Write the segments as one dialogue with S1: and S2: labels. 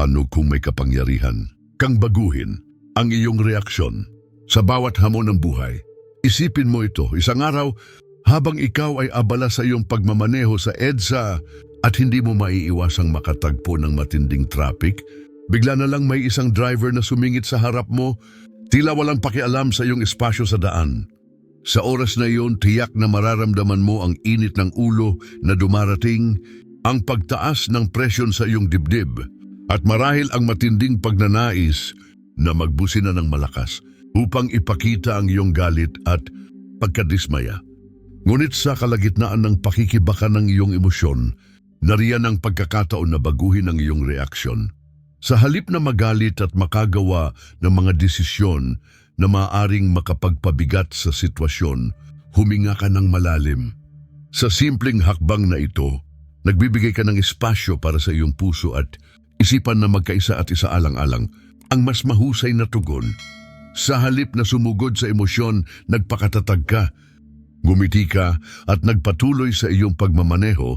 S1: Paano kung may kapangyarihan? Kang baguhin ang iyong reaksyon sa bawat hamon ng buhay. Isipin mo ito, isang araw, habang ikaw ay abala sa iyong pagmamaneho sa EDSA at hindi mo maiiwasang makatagpo ng matinding traffic, bigla na lang may isang driver na sumingit sa harap mo, tila walang pakialam sa iyong espasyo sa daan. Sa oras na iyon, tiyak na mararamdaman mo ang init ng ulo na dumarating, ang pagtaas ng presyon sa iyong dibdib, at marahil ang matinding pagnanais na magbusi na ng malakas upang ipakita ang iyong galit at pagkadismaya. Ngunit sa kalagitnaan ng pakikibaka ng iyong emosyon, nariyan ang pagkakataon na baguhin ang iyong reaksyon. Sa halip na magalit at makagawa ng mga desisyon na maaring makapagpabigat sa sitwasyon, huminga ka ng malalim. Sa simpleng hakbang na ito, nagbibigay ka ng espasyo para sa iyong puso at isipan na magkaisa at isaalang-alang ang mas mahusay na tugon. Sa halip na sumugod sa emosyon, nagpakatatag ka, gumiti ka at nagpatuloy sa iyong pagmamaneho,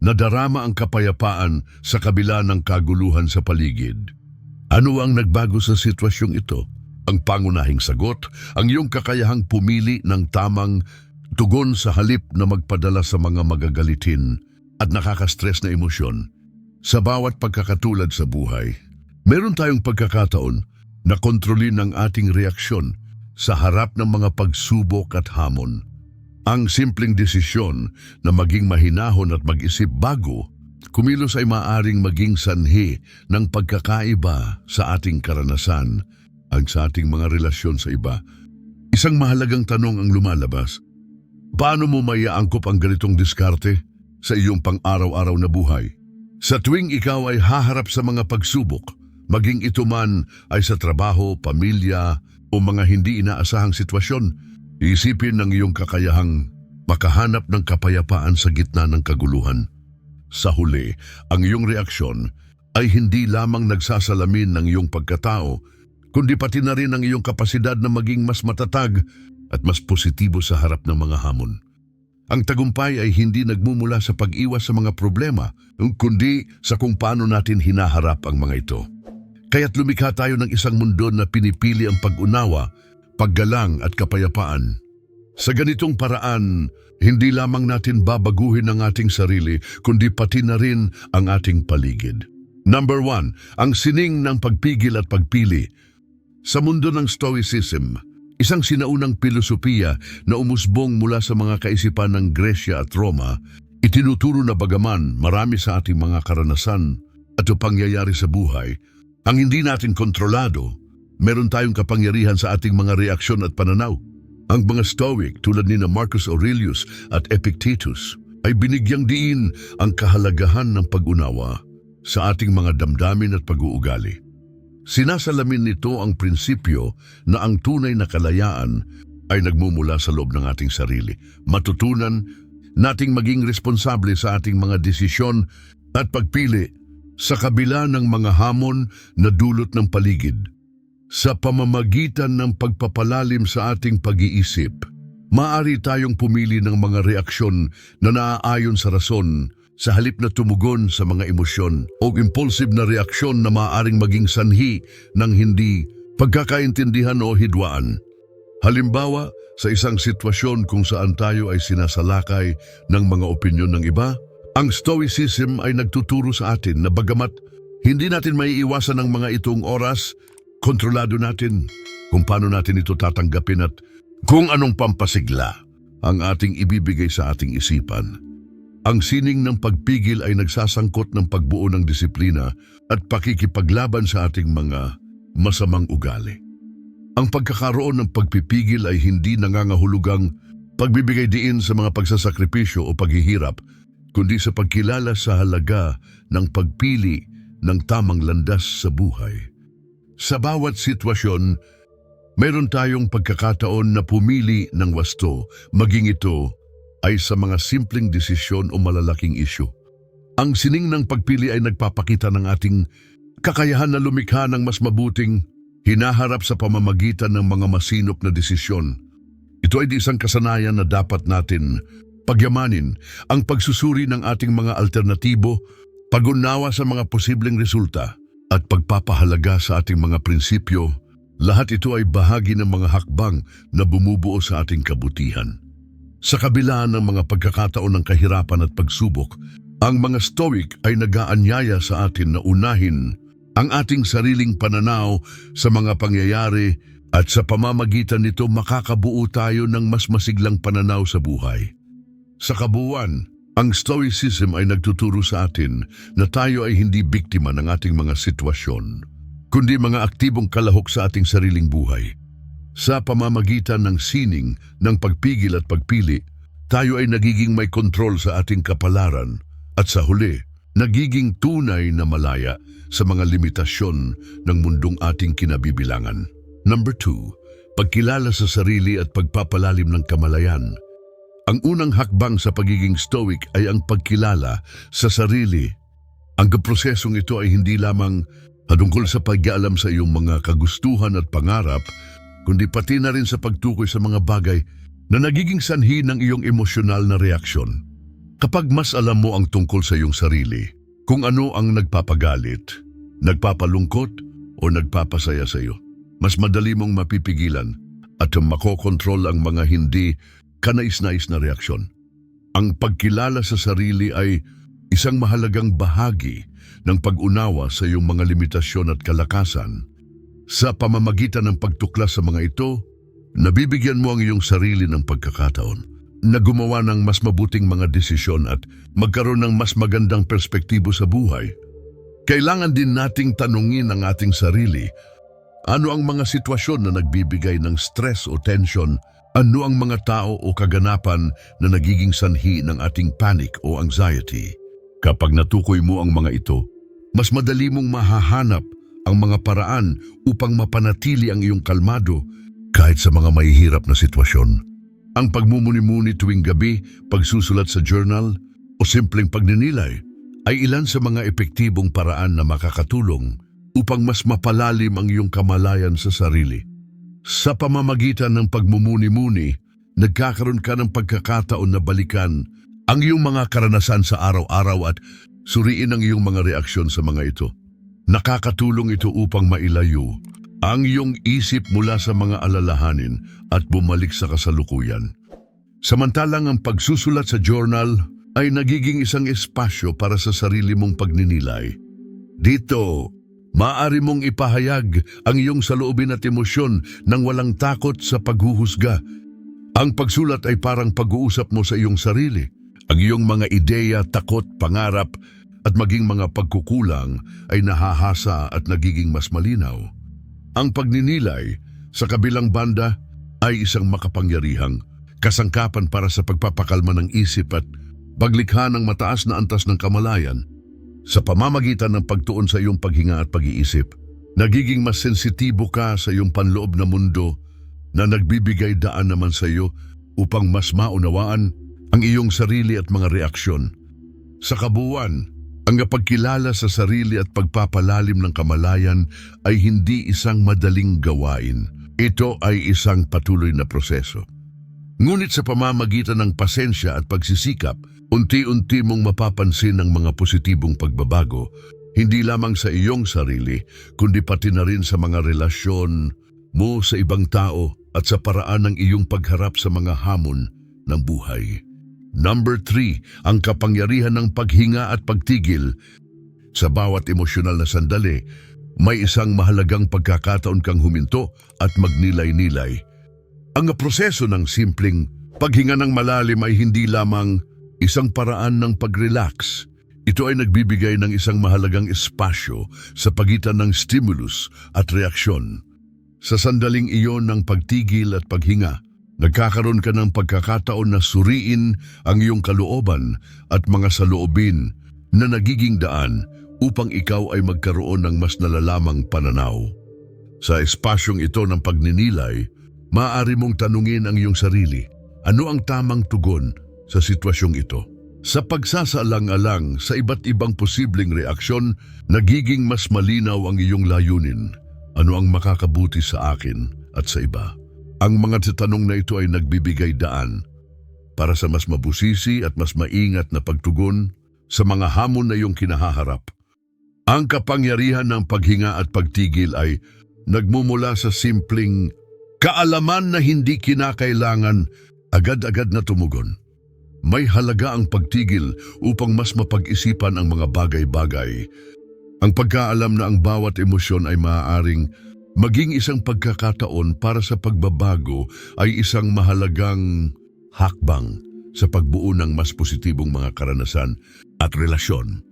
S1: nadarama ang kapayapaan sa kabila ng kaguluhan sa paligid. Ano ang nagbago sa sitwasyong ito? Ang pangunahing sagot, ang iyong kakayahang pumili ng tamang tugon sa halip na magpadala sa mga magagalitin at nakakastress na emosyon. Sa bawat pagkakatulad sa buhay, meron tayong pagkakataon na kontrolin ang ating reaksyon sa harap ng mga pagsubok at hamon. Ang simpleng desisyon na maging mahinahon at mag-isip bago, kumilos ay maaring maging sanhi ng pagkakaiba sa ating karanasan ang sa ating mga relasyon sa iba. Isang mahalagang tanong ang lumalabas, paano mo maiaangkop ang ganitong diskarte sa iyong pang-araw-araw na buhay? Sa tuwing ikaw ay haharap sa mga pagsubok, maging ito man ay sa trabaho, pamilya o mga hindi inaasahang sitwasyon, isipin ng iyong kakayahang makahanap ng kapayapaan sa gitna ng kaguluhan. Sa huli, ang iyong reaksyon ay hindi lamang nagsasalamin ng iyong pagkatao, kundi pati na rin ang iyong kapasidad na maging mas matatag at mas positibo sa harap ng mga hamon. Ang tagumpay ay hindi nagmumula sa pag-iwas sa mga problema, kundi sa kung paano natin hinaharap ang mga ito. Kaya't lumikha tayo ng isang mundo na pinipili ang pag-unawa, paggalang at kapayapaan. Sa ganitong paraan, hindi lamang natin babaguhin ang ating sarili, kundi pati na rin ang ating paligid. Number one, ang sining ng pagpigil at pagpili. Sa mundo ng Stoicism, Isang sinaunang pilosopiya na umusbong mula sa mga kaisipan ng Gresya at Roma, itinuturo na bagaman marami sa ating mga karanasan at o pangyayari sa buhay, ang hindi natin kontrolado, meron tayong kapangyarihan sa ating mga reaksyon at pananaw. Ang mga Stoic tulad ni na Marcus Aurelius at Epictetus ay binigyang diin ang kahalagahan ng pag-unawa sa ating mga damdamin at pag-uugali. Sinasalamin nito ang prinsipyo na ang tunay na kalayaan ay nagmumula sa loob ng ating sarili. Matutunan nating maging responsable sa ating mga desisyon at pagpili sa kabila ng mga hamon na dulot ng paligid. Sa pamamagitan ng pagpapalalim sa ating pag-iisip, maaari tayong pumili ng mga reaksyon na naaayon sa rason sa halip na tumugon sa mga emosyon o impulsive na reaksyon na maaaring maging sanhi ng hindi pagkakaintindihan o hidwaan. Halimbawa, sa isang sitwasyon kung saan tayo ay sinasalakay ng mga opinyon ng iba, ang Stoicism ay nagtuturo sa atin na bagamat hindi natin maiiwasan ng mga itong oras, kontrolado natin kung paano natin ito tatanggapin at kung anong pampasigla ang ating ibibigay sa ating isipan. Ang sining ng pagpigil ay nagsasangkot ng pagbuo ng disiplina at pakikipaglaban sa ating mga masamang ugali. Ang pagkakaroon ng pagpipigil ay hindi nangangahulugang pagbibigay diin sa mga pagsasakripisyo o paghihirap, kundi sa pagkilala sa halaga ng pagpili ng tamang landas sa buhay. Sa bawat sitwasyon, meron tayong pagkakataon na pumili ng wasto, maging ito ay sa mga simpleng desisyon o malalaking isyu. Ang sining ng pagpili ay nagpapakita ng ating kakayahan na lumikha ng mas mabuting hinaharap sa pamamagitan ng mga masinop na desisyon. Ito ay isang kasanayan na dapat natin pagyamanin ang pagsusuri ng ating mga alternatibo, pagunawa sa mga posibleng resulta, at pagpapahalaga sa ating mga prinsipyo, lahat ito ay bahagi ng mga hakbang na bumubuo sa ating kabutihan. Sa kabila ng mga pagkakataon ng kahirapan at pagsubok, ang mga Stoic ay nagaanyaya sa atin na unahin ang ating sariling pananaw sa mga pangyayari at sa pamamagitan nito makakabuo tayo ng mas masiglang pananaw sa buhay. Sa kabuuan, ang Stoicism ay nagtuturo sa atin na tayo ay hindi biktima ng ating mga sitwasyon, kundi mga aktibong kalahok sa ating sariling buhay. Sa pamamagitan ng sining, ng pagpigil at pagpili, tayo ay nagiging may kontrol sa ating kapalaran at sa huli, nagiging tunay na malaya sa mga limitasyon ng mundong ating kinabibilangan. Number two, pagkilala sa sarili at pagpapalalim ng kamalayan. Ang unang hakbang sa pagiging stoic ay ang pagkilala sa sarili. Ang prosesong ito ay hindi lamang hadungkol sa pag-aalam sa iyong mga kagustuhan at pangarap, kundi pati na rin sa pagtukoy sa mga bagay na nagiging sanhi ng iyong emosyonal na reaksyon. Kapag mas alam mo ang tungkol sa iyong sarili, kung ano ang nagpapagalit, nagpapalungkot o nagpapasaya sa iyo, mas madali mong mapipigilan at makokontrol ang mga hindi kanais-nais na reaksyon. Ang pagkilala sa sarili ay isang mahalagang bahagi ng pag-unawa sa iyong mga limitasyon at kalakasan. Sa pamamagitan ng pagtuklas sa mga ito, nabibigyan mo ang iyong sarili ng pagkakataon na gumawa ng mas mabuting mga desisyon at magkaroon ng mas magandang perspektibo sa buhay. Kailangan din nating tanungin ang ating sarili ano ang mga sitwasyon na nagbibigay ng stress o tension? Ano ang mga tao o kaganapan na nagiging sanhi ng ating panic o anxiety? Kapag natukoy mo ang mga ito, mas madali mong mahahanap ang mga paraan upang mapanatili ang iyong kalmado kahit sa mga mahihirap na sitwasyon. Ang pagmumuni-muni tuwing gabi, pagsusulat sa journal, o simpleng pagninilay ay ilan sa mga epektibong paraan na makakatulong upang mas mapalalim ang iyong kamalayan sa sarili. Sa pamamagitan ng pagmumuni-muni, nagkakaroon ka ng pagkakataon na balikan ang iyong mga karanasan sa araw-araw at suriin ang iyong mga reaksyon sa mga ito. Nakakatulong ito upang mailayo ang iyong isip mula sa mga alalahanin at bumalik sa kasalukuyan. Samantalang ang pagsusulat sa journal ay nagiging isang espasyo para sa sarili mong pagninilay. Dito, Maaari mong ipahayag ang iyong saloobin at emosyon nang walang takot sa paghuhusga. Ang pagsulat ay parang pag-uusap mo sa iyong sarili. Ang iyong mga ideya, takot, pangarap at maging mga pagkukulang ay nahahasa at nagiging mas malinaw. Ang pagninilay sa kabilang banda ay isang makapangyarihang kasangkapan para sa pagpapakalma ng isip at paglikha ng mataas na antas ng kamalayan sa pamamagitan ng pagtuon sa iyong paghinga at pag-iisip, nagiging mas sensitibo ka sa iyong panloob na mundo na nagbibigay daan naman sa iyo upang mas maunawaan ang iyong sarili at mga reaksyon. Sa kabuuan, ang pagkilala sa sarili at pagpapalalim ng kamalayan ay hindi isang madaling gawain. Ito ay isang patuloy na proseso. Ngunit sa pamamagitan ng pasensya at pagsisikap, unti-unti mong mapapansin ang mga positibong pagbabago, hindi lamang sa iyong sarili, kundi pati na rin sa mga relasyon mo sa ibang tao at sa paraan ng iyong pagharap sa mga hamon ng buhay. Number three, ang kapangyarihan ng paghinga at pagtigil. Sa bawat emosyonal na sandali, may isang mahalagang pagkakataon kang huminto at magnilay-nilay. Ang proseso ng simpleng paghinga ng malalim ay hindi lamang isang paraan ng pag-relax. Ito ay nagbibigay ng isang mahalagang espasyo sa pagitan ng stimulus at reaksyon. Sa sandaling iyon ng pagtigil at paghinga, nagkakaroon ka ng pagkakataon na suriin ang iyong kalooban at mga saloobin na nagiging daan upang ikaw ay magkaroon ng mas nalalamang pananaw. Sa espasyong ito ng pagninilay, Maaari mong tanungin ang iyong sarili, ano ang tamang tugon sa sitwasyong ito? Sa pagsasaalang-alang sa iba't ibang posibleng reaksyon, nagiging mas malinaw ang iyong layunin. Ano ang makakabuti sa akin at sa iba? Ang mga tanong na ito ay nagbibigay daan para sa mas mabusisi at mas maingat na pagtugon sa mga hamon na iyong kinahaharap. Ang kapangyarihan ng paghinga at pagtigil ay nagmumula sa simpleng kaalaman na hindi kinakailangan agad-agad na tumugon. May halaga ang pagtigil upang mas mapag-isipan ang mga bagay-bagay. Ang pagkaalam na ang bawat emosyon ay maaaring maging isang pagkakataon para sa pagbabago ay isang mahalagang hakbang sa pagbuo ng mas positibong mga karanasan at relasyon.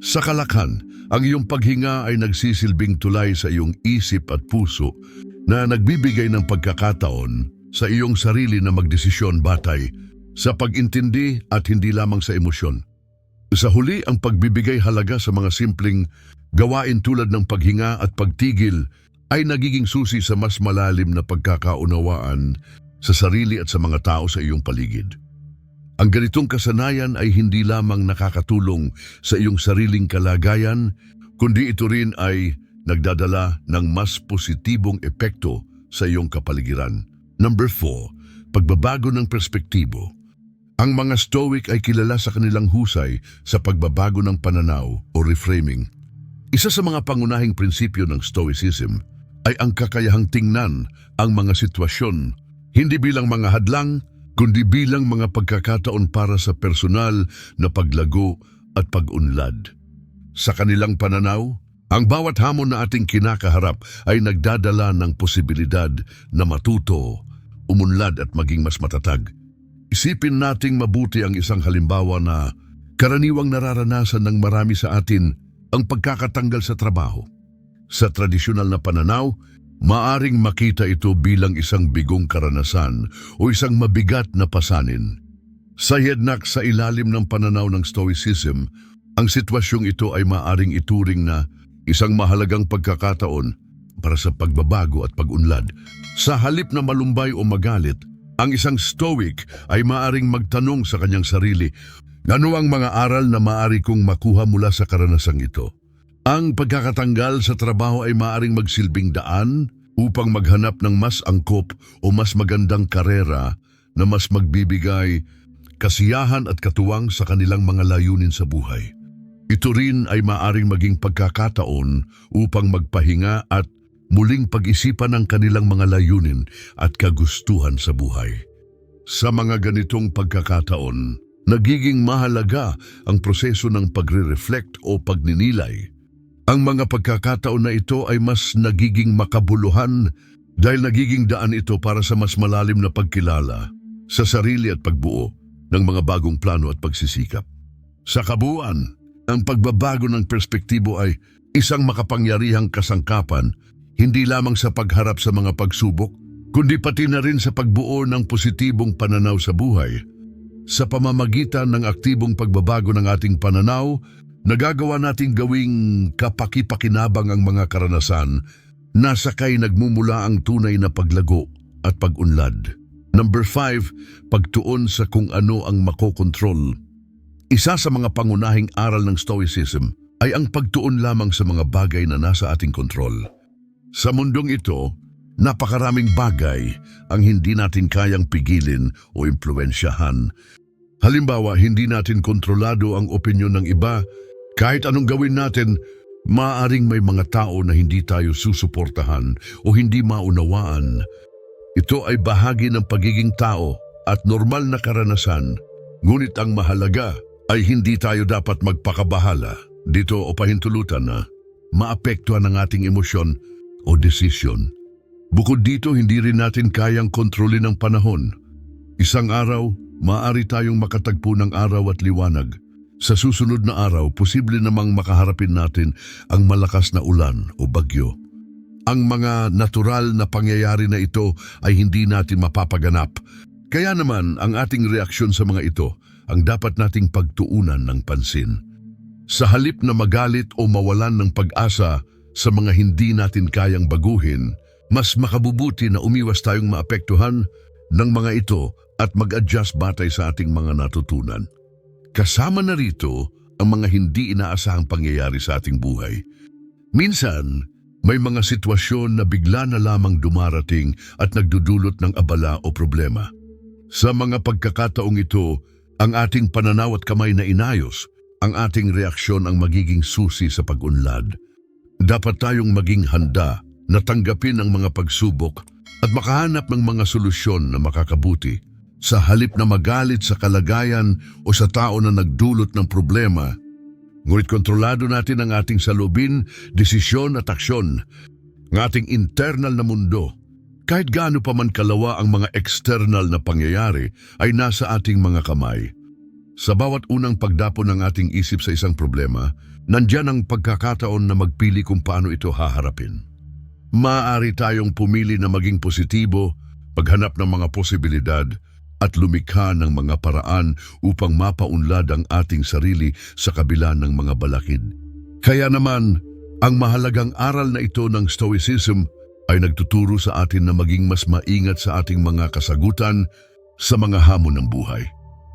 S1: Sa kalakhan, ang iyong paghinga ay nagsisilbing tulay sa iyong isip at puso na nagbibigay ng pagkakataon sa iyong sarili na magdesisyon batay sa pag-intindi at hindi lamang sa emosyon. Sa huli, ang pagbibigay halaga sa mga simpleng gawain tulad ng paghinga at pagtigil ay nagiging susi sa mas malalim na pagkakaunawaan sa sarili at sa mga tao sa iyong paligid. Ang ganitong kasanayan ay hindi lamang nakakatulong sa iyong sariling kalagayan, kundi ito rin ay nagdadala ng mas positibong epekto sa iyong kapaligiran. Number 4, pagbabago ng perspektibo. Ang mga Stoic ay kilala sa kanilang husay sa pagbabago ng pananaw o reframing. Isa sa mga pangunahing prinsipyo ng Stoicism ay ang kakayahang tingnan ang mga sitwasyon hindi bilang mga hadlang, kundi bilang mga pagkakataon para sa personal na paglago at pag-unlad. Sa kanilang pananaw, ang bawat hamon na ating kinakaharap ay nagdadala ng posibilidad na matuto, umunlad at maging mas matatag. Isipin nating mabuti ang isang halimbawa na karaniwang nararanasan ng marami sa atin ang pagkakatanggal sa trabaho. Sa tradisyonal na pananaw, maaring makita ito bilang isang bigong karanasan o isang mabigat na pasanin. Sa yednak sa ilalim ng pananaw ng Stoicism, ang sitwasyong ito ay maaring ituring na isang mahalagang pagkakataon para sa pagbabago at pag-unlad. Sa halip na malumbay o magalit, ang isang Stoic ay maaring magtanong sa kanyang sarili, ano ang mga aral na maari kong makuha mula sa karanasang ito? Ang pagkakatanggal sa trabaho ay maaring magsilbing daan upang maghanap ng mas angkop o mas magandang karera na mas magbibigay kasiyahan at katuwang sa kanilang mga layunin sa buhay. Ito rin ay maaring maging pagkakataon upang magpahinga at muling pag-isipan ang kanilang mga layunin at kagustuhan sa buhay. Sa mga ganitong pagkakataon, nagiging mahalaga ang proseso ng pagre-reflect o pagninilay. Ang mga pagkakataon na ito ay mas nagiging makabuluhan dahil nagiging daan ito para sa mas malalim na pagkilala sa sarili at pagbuo ng mga bagong plano at pagsisikap. Sa kabuuan, ang pagbabago ng perspektibo ay isang makapangyarihang kasangkapan hindi lamang sa pagharap sa mga pagsubok, kundi pati na rin sa pagbuo ng positibong pananaw sa buhay. Sa pamamagitan ng aktibong pagbabago ng ating pananaw, nagagawa nating gawing kapakipakinabang ang mga karanasan na sakay nagmumula ang tunay na paglago at pag-unlad. Number 5, pagtuon sa kung ano ang makokontrol. Isa sa mga pangunahing aral ng Stoicism ay ang pagtuon lamang sa mga bagay na nasa ating kontrol. Sa mundong ito, napakaraming bagay ang hindi natin kayang pigilin o impluensyahan. Halimbawa, hindi natin kontrolado ang opinyon ng iba. Kahit anong gawin natin, maaaring may mga tao na hindi tayo susuportahan o hindi maunawaan. Ito ay bahagi ng pagiging tao at normal na karanasan. Ngunit ang mahalaga ay hindi tayo dapat magpakabahala dito o pahintulutan na maapektuhan ang ating emosyon o desisyon. Bukod dito, hindi rin natin kayang kontrolin ang panahon. Isang araw, maaari tayong makatagpo ng araw at liwanag. Sa susunod na araw, posible namang makaharapin natin ang malakas na ulan o bagyo. Ang mga natural na pangyayari na ito ay hindi natin mapapaganap. Kaya naman, ang ating reaksyon sa mga ito ang dapat nating pagtuunan ng pansin. Sa halip na magalit o mawalan ng pag-asa sa mga hindi natin kayang baguhin, mas makabubuti na umiwas tayong maapektuhan ng mga ito at mag-adjust batay sa ating mga natutunan. Kasama na rito ang mga hindi inaasahang pangyayari sa ating buhay. Minsan, may mga sitwasyon na bigla na lamang dumarating at nagdudulot ng abala o problema. Sa mga pagkakataong ito, ang ating pananaw at kamay na inayos ang ating reaksyon ang magiging susi sa pag-unlad. Dapat tayong maging handa na tanggapin ang mga pagsubok at makahanap ng mga solusyon na makakabuti sa halip na magalit sa kalagayan o sa tao na nagdulot ng problema. Ngunit kontrolado natin ang ating salubin, desisyon at aksyon, ng ating internal na mundo. Kahit gaano pa man kalawa ang mga external na pangyayari ay nasa ating mga kamay. Sa bawat unang pagdapo ng ating isip sa isang problema, nandyan ang pagkakataon na magpili kung paano ito haharapin. Maaari tayong pumili na maging positibo, paghanap ng mga posibilidad, at lumikha ng mga paraan upang mapaunlad ang ating sarili sa kabila ng mga balakid. Kaya naman, ang mahalagang aral na ito ng Stoicism ay nagtuturo sa atin na maging mas maingat sa ating mga kasagutan sa mga hamon ng buhay.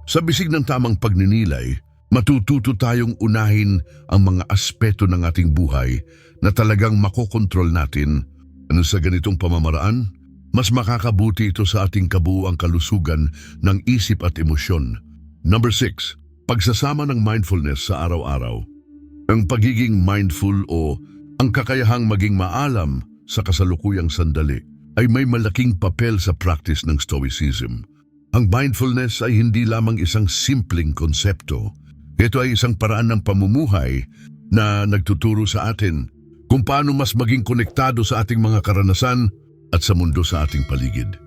S1: Sa bisig ng tamang pagninilay, matututo tayong unahin ang mga aspeto ng ating buhay na talagang makokontrol natin. Ano sa ganitong pamamaraan? Mas makakabuti ito sa ating kabuuang kalusugan ng isip at emosyon. Number 6. Pagsasama ng mindfulness sa araw-araw. Ang pagiging mindful o ang kakayahang maging maalam sa kasalukuyang sandali ay may malaking papel sa practice ng Stoicism. Ang mindfulness ay hindi lamang isang simpleng konsepto. Ito ay isang paraan ng pamumuhay na nagtuturo sa atin kung paano mas maging konektado sa ating mga karanasan at sa mundo sa ating paligid.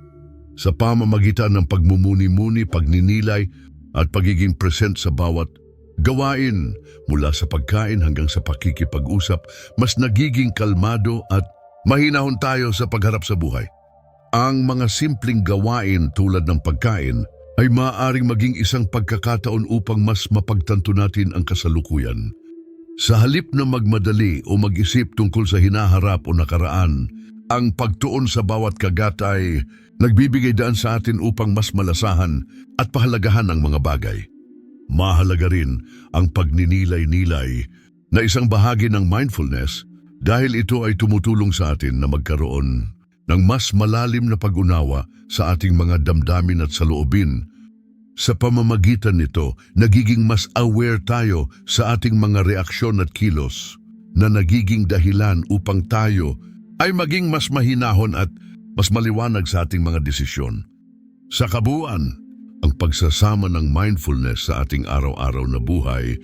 S1: Sa pamamagitan ng pagmumuni-muni, pagninilay at pagiging present sa bawat gawain mula sa pagkain hanggang sa pakikipag-usap, mas nagiging kalmado at mahinahon tayo sa pagharap sa buhay. Ang mga simpleng gawain tulad ng pagkain ay maaaring maging isang pagkakataon upang mas mapagtanto natin ang kasalukuyan. Sa halip na magmadali o mag-isip tungkol sa hinaharap o nakaraan, ang pagtuon sa bawat kagat ay nagbibigay daan sa atin upang mas malasahan at pahalagahan ang mga bagay. Mahalaga rin ang pagninilay-nilay na isang bahagi ng mindfulness dahil ito ay tumutulong sa atin na magkaroon ng mas malalim na pag-unawa sa ating mga damdamin at saloobin. Sa pamamagitan nito, nagiging mas aware tayo sa ating mga reaksyon at kilos na nagiging dahilan upang tayo ay maging mas mahinahon at mas maliwanag sa ating mga desisyon. Sa kabuuan, ang pagsasama ng mindfulness sa ating araw-araw na buhay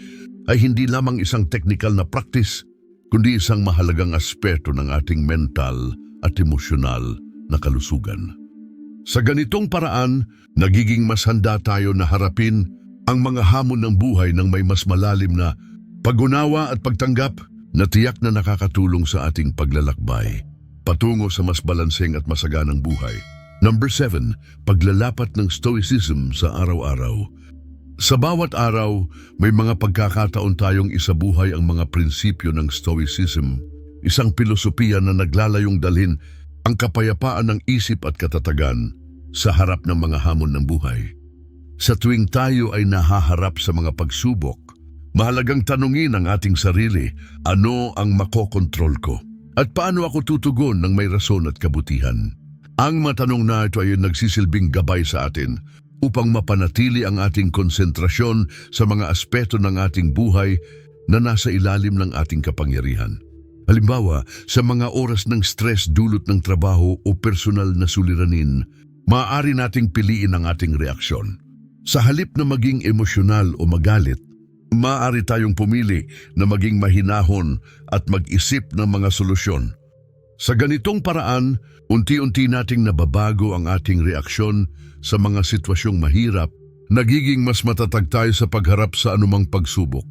S1: ay hindi lamang isang technical na practice, kundi isang mahalagang aspeto ng ating mental at emosyonal na kalusugan. Sa ganitong paraan, nagiging mas handa tayo na harapin ang mga hamon ng buhay ng may mas malalim na pag-unawa at pagtanggap na tiyak na nakakatulong sa ating paglalakbay patungo sa mas balanseng at masaganang buhay. Number 7, paglalapat ng stoicism sa araw-araw. Sa bawat araw, may mga pagkakataon tayong isabuhay ang mga prinsipyo ng stoicism, isang pilosopiya na naglalayong dalhin ang kapayapaan ng isip at katatagan sa harap ng mga hamon ng buhay. Sa tuwing tayo ay nahaharap sa mga pagsubok, mahalagang tanungin ang ating sarili, ano ang makokontrol ko? At paano ako tutugon ng may rason at kabutihan? Ang matanong na ito ay nagsisilbing gabay sa atin upang mapanatili ang ating konsentrasyon sa mga aspeto ng ating buhay na nasa ilalim ng ating kapangyarihan. Halimbawa, sa mga oras ng stress dulot ng trabaho o personal na suliranin, maaari nating piliin ang ating reaksyon. Sa halip na maging emosyonal o magalit, maaari tayong pumili na maging mahinahon at mag-isip ng mga solusyon. Sa ganitong paraan, unti-unti nating nababago ang ating reaksyon sa mga sitwasyong mahirap, nagiging mas matatag tayo sa pagharap sa anumang pagsubok.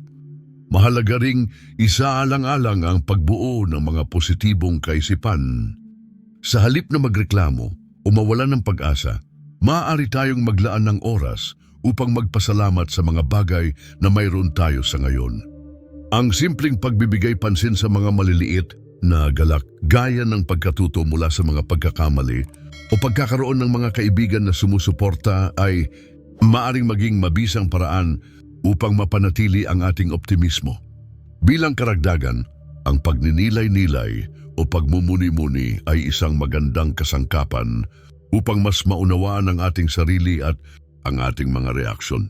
S1: Mahalaga ring isaalang-alang ang pagbuo ng mga positibong kaisipan. Sa halip na magreklamo o mawalan ng pag-asa, maaari tayong maglaan ng oras upang magpasalamat sa mga bagay na mayroon tayo sa ngayon. Ang simpleng pagbibigay pansin sa mga maliliit na galak gaya ng pagkatuto mula sa mga pagkakamali o pagkakaroon ng mga kaibigan na sumusuporta ay maaring maging mabisang paraan upang mapanatili ang ating optimismo. Bilang karagdagan, ang pagninilay-nilay o pagmumuni-muni ay isang magandang kasangkapan upang mas maunawaan ang ating sarili at ang ating mga reaksyon.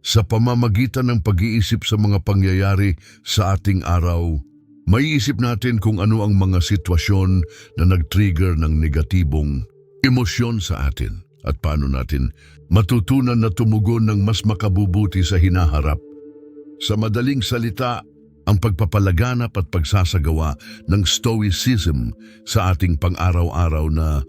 S1: Sa pamamagitan ng pag-iisip sa mga pangyayari sa ating araw, maiisip natin kung ano ang mga sitwasyon na nag-trigger ng negatibong emosyon sa atin at paano natin matutunan na tumugon ng mas makabubuti sa hinaharap. Sa madaling salita, ang pagpapalaganap at pagsasagawa ng stoicism sa ating pang-araw-araw na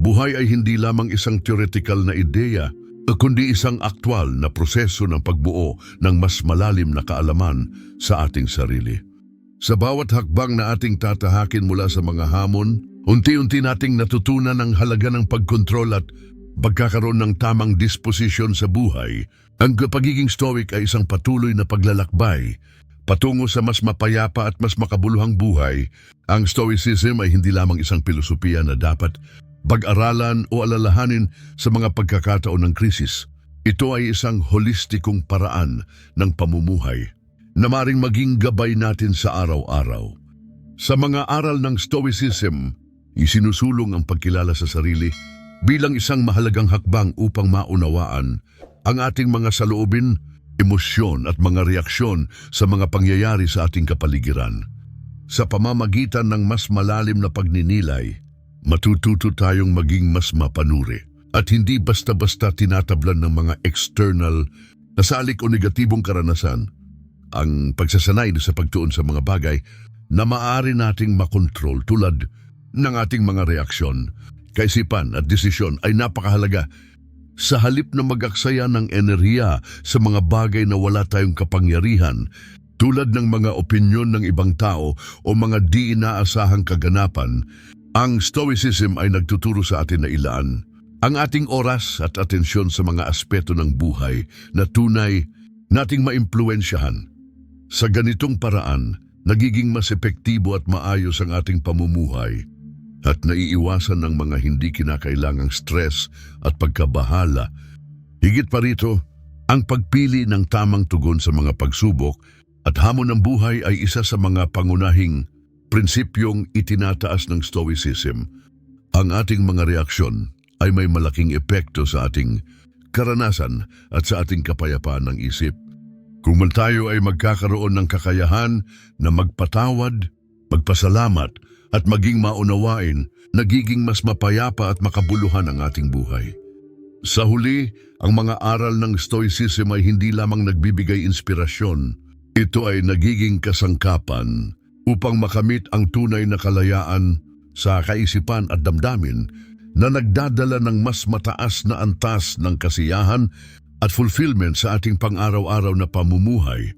S1: buhay ay hindi lamang isang theoretical na ideya, kundi isang aktwal na proseso ng pagbuo ng mas malalim na kaalaman sa ating sarili. Sa bawat hakbang na ating tatahakin mula sa mga hamon, unti-unti nating natutunan ang halaga ng pagkontrol at pagkakaroon ng tamang disposisyon sa buhay. Ang pagiging stoic ay isang patuloy na paglalakbay patungo sa mas mapayapa at mas makabuluhang buhay. Ang stoicism ay hindi lamang isang filosofiya na dapat pag-aralan o alalahanin sa mga pagkakataon ng krisis. Ito ay isang holistikong paraan ng pamumuhay na maring maging gabay natin sa araw-araw. Sa mga aral ng Stoicism, isinusulong ang pagkilala sa sarili bilang isang mahalagang hakbang upang maunawaan ang ating mga saloobin, emosyon at mga reaksyon sa mga pangyayari sa ating kapaligiran. Sa pamamagitan ng mas malalim na pagninilay, matututo tayong maging mas mapanuri at hindi basta-basta tinatablan ng mga external na salik o negatibong karanasan ang pagsasanay sa pagtuon sa mga bagay na maaari nating makontrol tulad ng ating mga reaksyon, kaisipan at desisyon ay napakahalaga sa halip na mag-aksaya ng enerhiya sa mga bagay na wala tayong kapangyarihan tulad ng mga opinyon ng ibang tao o mga di inaasahang kaganapan, ang Stoicism ay nagtuturo sa atin na ilaan ang ating oras at atensyon sa mga aspeto ng buhay na tunay nating maimpluensyahan. Sa ganitong paraan, nagiging mas epektibo at maayos ang ating pamumuhay at naiiwasan ng mga hindi kinakailangang stress at pagkabahala. Higit pa rito, ang pagpili ng tamang tugon sa mga pagsubok at hamon ng buhay ay isa sa mga pangunahing prinsipyong itinataas ng Stoicism. Ang ating mga reaksyon ay may malaking epekto sa ating karanasan at sa ating kapayapaan ng isip. Kung man tayo ay magkakaroon ng kakayahan na magpatawad, magpasalamat at maging maunawain, nagiging mas mapayapa at makabuluhan ang ating buhay. Sa huli, ang mga aral ng Stoicism ay hindi lamang nagbibigay inspirasyon. Ito ay nagiging kasangkapan upang makamit ang tunay na kalayaan sa kaisipan at damdamin na nagdadala ng mas mataas na antas ng kasiyahan at fulfillment sa ating pang-araw-araw na pamumuhay.